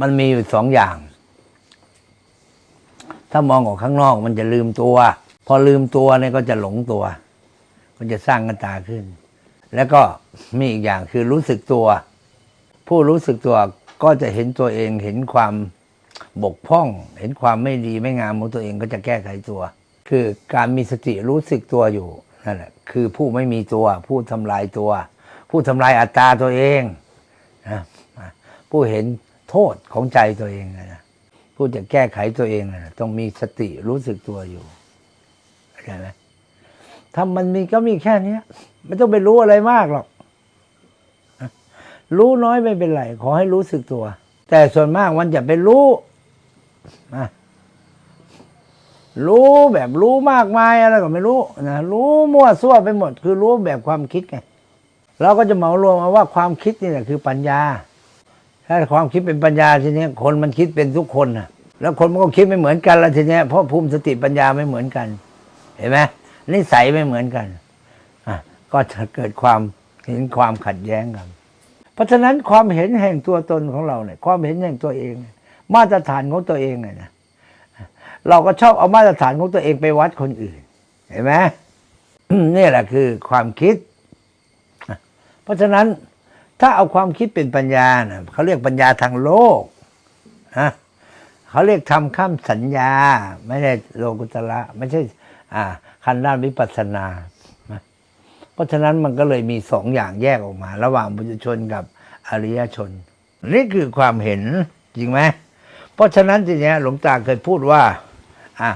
มันมีอยู่สองอย่าง ถ้ามองออกข้างนอกมันจะลืมตัว พอลืมตัวเนี่ยก็จะหลงตัวมันจะสร้างกันตาขึ้น แล้วก็มีอีกอย่างคือรู้สึกตัว ผู้รู้สึกตัวก็จะเห็นตัวเองเห็นความบกพร่อง เห็นความไม่ดีไม่งามของตัวเองก็จะแก้ไขตัว คือการมีสติรู้สึกตัวอยู่นั่นแหละคือผู้ไม่มีตัว ผู้ทำลายตัว ผู้ทำลายอัตตาตัวเองนะผู้เห็น โทษของใจตัวเองนะผู้จะแก้ไขตัวเองนะต้องมีสติรู้สึกตัวอยู่เข้าใจไหมถ้ามันมีก็มีแค่นี้ไม่ต้องไปรู้อะไรมากหรอก รู้น้อยไม่เป็นไรขอให้รู้สึกตัว แต่ส่วนมากมันจะไปรู้รู้แบบรู้มากมายอะไรก็ไม่รู้นะรู้มั่วซั่วไปหมด คือรู้แบบความคิดไงเราก็จะเหมารวมเอาว่าความคิดนี่แหละคือปัญญา ถ้าความคิดเป็นปัญญาทีนี้คนมันคิดเป็นทุกคนนะแล้วคนมันก็คิดไม่เหมือนกันแล้วทีนี้เพราะภูมิสติปัญญาไม่เหมือนกัน เห็นไหมนิสัยไม่เหมือนกันอะก็จะเกิดความเห็นความขัดแย้งกัน เพราะฉะนั้นความเห็นแห่งตัวตนของเราเนี่ย ความเห็นแห่งตัวเอง มาตรฐานของตัวเองเนี่ยนะเราก็ชอบเอามาตรฐานของตัวเองไปวัดคนอื่น เห็นไหมนี่แหละคือความคิด เพราะฉะนั้น ถ้าเอาความคิดเป็นปัญญานะเขาเรียกปัญญาทางโลกนะเขาเรียกทำข้ามสัญญา ไม่ได้โลกุตระไม่ใช่ อ่าคันด้านวิปัสสนาเพราะฉะนั้นมันก็เลยมีสองอย่างแยกออกมา ระหว่างบุญชนกับอริยชน นี่คือความเห็นจริงไหมเพราะฉะนั้นทีนี้หลวงตาเคยพูดว่าอะ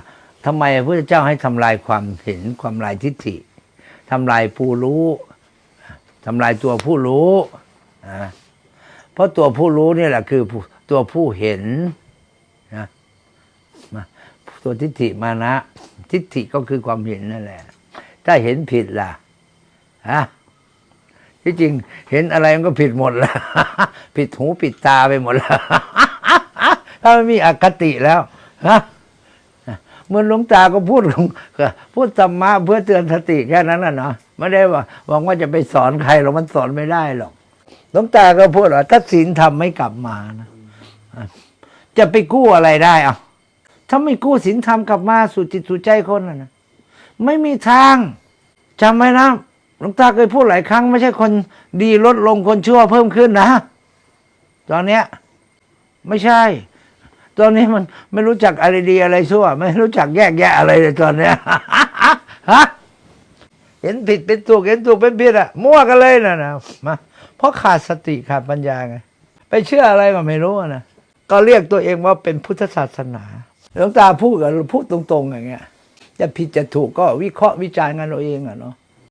ทำไมพระพุทธเจ้าให้ทำลายความเห็นความลายทิฏฐิทำลายผู้รู้ทำลายตัวผู้รู้ะเพราะตัวผู้รู้นี่แหละคือตัวผู้เห็นนะมาตัวทิฏฐิมานะ ทิฏฐิก็คือความเห็นนั่นแหละ ถ้าเห็นผิดล่ะฮะที่จริงเห็นอะไรมันก็ผิดหมดละผิดหูผิดตาไปหมดละถ้าไม่มีอคติแล้วฮะเหมือนหลวงตาก็พูดของพูดธรรมะเพื่อเตือนสติแค่นั้นน่ะเนาะไม่ได้ว่าหวังว่าจะไปสอนใครหรอกมันสอนไม่ได้หรอก ลวงตาก็พูดว่าถ้าศีลธรรมไม่กลับมานะจะไปกู้อะไรได้อะถ้าไม่กู้ศีลธรรมกลับมาสู่จิตสู่ใจคนนะนะไม่มีทางจำไว้นะหลวงตาเคยพูดหลายครั้ง ไม่ใช่คนดีลดลงคนชั่วเพิ่มขึ้นนะตอนเนี้ย ไม่ใช่ ตอนนี้มันไม่รู้จักอะไรดีอะไรชั่ว ไม่รู้จักแยกแยะอะไรเลยตอนเนี้ยฮะเห็นผิดเป็นถูกเห็นถูกเป็นผิดอะมั่วกันเลยนะนะมา เพราะขาดสติขาดปัญญาไงไปเชื่ออะไรก็ไม่รู้นะก็เรียกตัวเองว่าเป็นพุทธศาสนาหลวงตาพูดกับพูดตรงๆอย่างเงี้ยจะผิดจะถูกก็วิเคราะห์วิจารณ์กันเราเองอะเนาะ